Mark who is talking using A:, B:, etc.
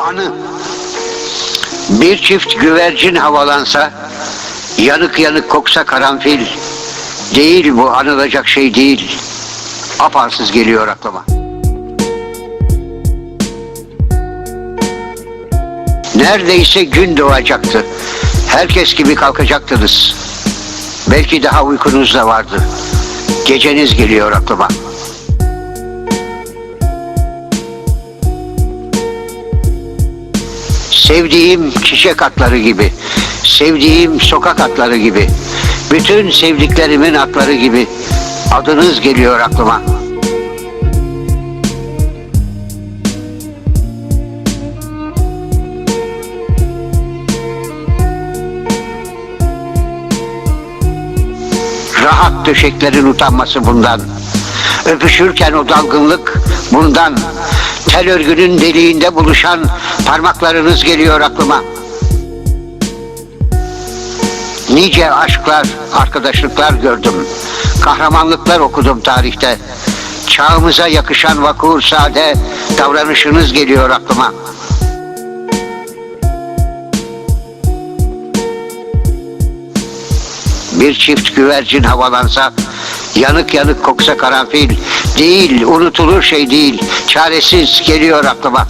A: Anı. Bir çift güvercin havalansa, yanık yanık koksa karanfil. Değil bu anılacak şey değil. Apansız geliyor aklıma. Neredeyse gün doğacaktı. Herkes gibi kalkacaktınız. Belki daha uykunuz da vardı. Geceniz geliyor aklıma. Sevdiğim çiçek atları gibi, sevdiğim sokak atları gibi, bütün sevdiklerimin atları gibi adınız geliyor aklıma. Rahat döşeklerin utanması bundan. Öpüşürken o dalgınlık bundan. Tel örgünün deliğinde buluşan parmaklarınız geliyor aklıma. Nice aşklar, arkadaşlıklar gördüm. Kahramanlıklar okudum tarihte. Çağımıza yakışan vakur sade davranışınız geliyor aklıma. Bir çift güvercin havalansa, yanık yanık koksa karanfil, değil, unutulur şey değil, çaresiz geliyor aklıma.